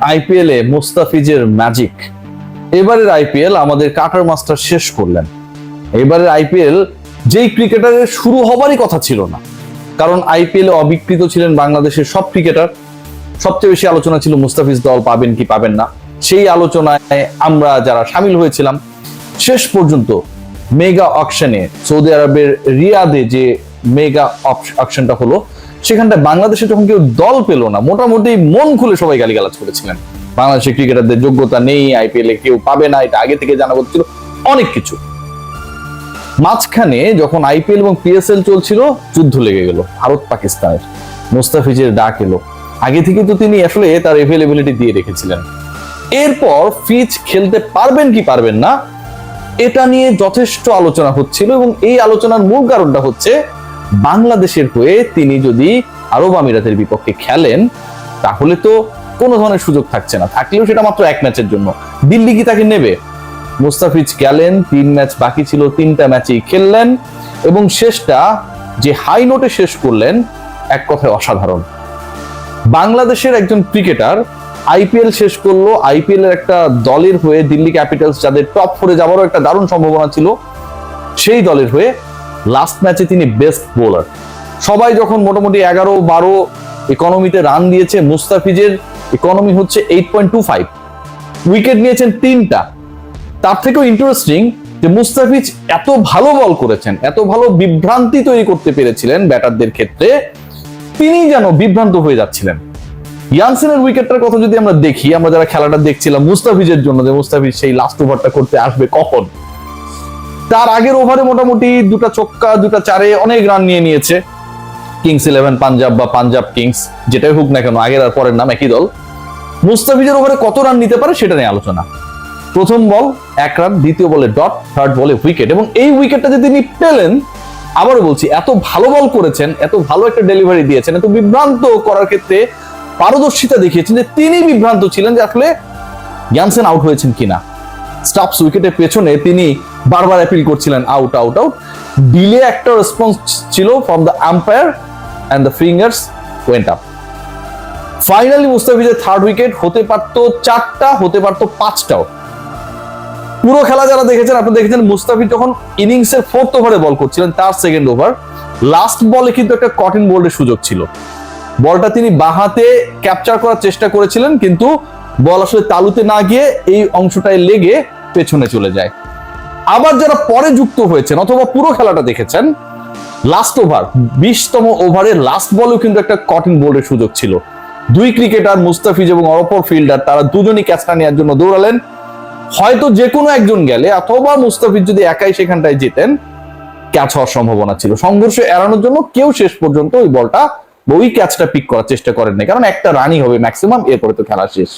IPL এ মুস্তাফিজের magic এবারের IPL আমাদের কাটার মাস্টার শেষ করলেন। এবারের আইপিএল যেই ক্রিকেটারের শুরু হবারই কথা ছিল না। কারণ আইপিএল অবিকৃত ছিলেন বাংলাদেশের সব ক্রিকেটার। সবচেয়ে বেশি আলোচনা ছিল মুস্তাফিজ দল পাবেন কি পাবেন না। সেই আলোচনায় আমরা যারা সামিল হয়েছিলাম, শেষ পর্যন্ত মেগা অকশনে সৌদি আরবের রিয়াদে যে মেগা অকশনটা হলো সেখানটায় বাংলাদেশে যখন কেউ দল পেল না, মোটামুটি মন খুলে সবাই গালিগালাজ করেছিলেন। বাংলাদেশের ক্রিকেটারদের যোগ্যতা নেই, আইপিএল এ কেউ পাবে না, এটা আগে থেকে জানা হচ্ছিল অনেক কিছু। মাঝখানে যখন আইপিএল এবং পিএসএল চলছিল, যুদ্ধ লেগে গেল, ভারত পাকিস্তানের। মুস্তাফিজের ডাক এলো। আগে থেকে তো তিনি আসলে তার এভেলেবিলিটি দিয়ে রেখেছিলেন। এরপর ফিজ খেলতে পারবেন কি পারবেন না, এটা নিয়ে যথেষ্ট আলোচনা হচ্ছিল এবং এই আলোচনার মূল কারণটা হচ্ছে বাংলাদেশের হয়ে তিনি যদি আরব আমিরাতের বিপক্ষে খেলেন, তাহলে তো কোনো ধরনের সুযোগ থাকছে না। থাকলেও সেটা মাত্র এক ম্যাচের জন্য। দিল্লি কি তাকে নেবে? মুস্তাফিজ গেলেন, তিন ম্যাচ বাকি ছিল, তিনটা ম্যাচেই খেললেন এবং শেষটা যে হাই নোটে শেষ করলেন, এক কথায় অসাধারণ। বাংলাদেশের একজন ক্রিকেটার আইপিএল শেষ করল। আইপিএল এর একটা দলের হয়ে দিল্লি ক্যাপিটালস যাদের টপ ফোরে যাওয়ারও একটা দারুণ সম্ভাবনা ছিল, সেই দলের হয়ে লাস্ট ম্যাচে তিনি বেস্ট বোলার সবাই যখন মোটামুটি এগারো বারো ইকোনমিতে রান দিয়েছে, মুস্তাফিজের ইকোনমি হচ্ছে eight point two five wicket নিয়েছেন তিনটা। তার থেকেও ইন্টারেস্টিং যে মুস্তাফিজ এত ভালো বল করেছেন, এত ভালো বিভ্রান্তি তৈরি করতে পেরেছিলেন ব্যাটারদের ক্ষেত্রে, তিনি যেন বিভ্রান্ত হয়ে যাচ্ছিলেন। ইয়ানসেনের উইকেটটার কথা যদি আমরা দেখি, আমরা যারা খেলাটা দেখছিলাম মুস্তাফিজের জন্য যে মুস্তাফিজ সেই লাস্ট ওভারটা করতে আসবে কখন? তার আগের ওভারে মোটামুটি দুটা চক্কা, দুটা চারে অনেক রান নিয়ে নিয়েছে। কিংস ইলেভেন পাঞ্জাব বা পাঞ্জাব কিংস যেটাই হোক না কেন, আগের আর পরের নাম একই দল। মুস্তাফিজের ওভারে কত রান নিতে পারে সেটা নিয়ে আলোচনা। প্রথম বল, এক রান দ্বিতীয় বলে ডট থার্ড বলে উইকেট এবং এই উইকেটটা যে তিনি পেলেন, আবারও বলছি, এত ভালো বল করেছেন, এত ভালো একটা ডেলিভারি দিয়েছেন, এত বিভ্রান্ত করার ক্ষেত্রে পারদর্শিতা দেখিয়েছেন যে তিনি বিভ্রান্ত ছিলেন যে আসলে জ্ঞানসেন আউট হয়েছেন কিনা। স্টাফস উইকেটের পেছনে তিনি বারবার অ্যাপিল করছিলেন আউট আউট আউট ডিলে একটা রেসপন্স ছিল from the umpire and the fingers went up finally মুস্তাফিজের থার্ড উইকেট হতে পারতো চারটা, হতে পারতো পাঁচটাও। পুরো খেলা যারা দেখেছেন আপনি দেখেছেন মুস্তাফিজ যখন ইনিংসের ফোর্থ ওভারে বল করছিলেন, তার সেকেন্ড ওভার লাস্ট বলে কিন্তু একটা কঠিন বোল্ডের সুযোগ ছিল। বলটা তিনি বাহাতে ক্যাপচার করার চেষ্টা করেছিলেন, কিন্তু বল আসলে তালুতে না গিয়ে এই অংশটায় লেগে পেছনে চলে যায়। আবার যারা পরে যুক্ত হয়েছেন অথবা পুরো খেলাটা দেখেছেন লাস্ট ওভার বিশতম ওভারে লাস্ট বলেও কিন্তু একটা কঠিন বোল্ডের সুযোগ ছিল। দুই ক্রিকেটার মুস্তাফিজ এবং অপর ফিল্ডার তারা দুজনই ক্যাচটা নেওয়ার জন্য দৌড়ালেন। হয়তো যে কোনো একজন গেলে অথবা মুস্তাফিজ যদি একাই সেখানটায় যেতেন ক্যাচ হওয়ার সম্ভাবনা ছিল। সংঘর্ষ এড়ানোর জন্য কেউ শেষ পর্যন্ত ওই বলটা ওই ক্যাচটা পিক করার চেষ্টা করেন না কারণ একটা রানই হবে ম্যাক্সিমাম এরপরে তো খেলা শেষ।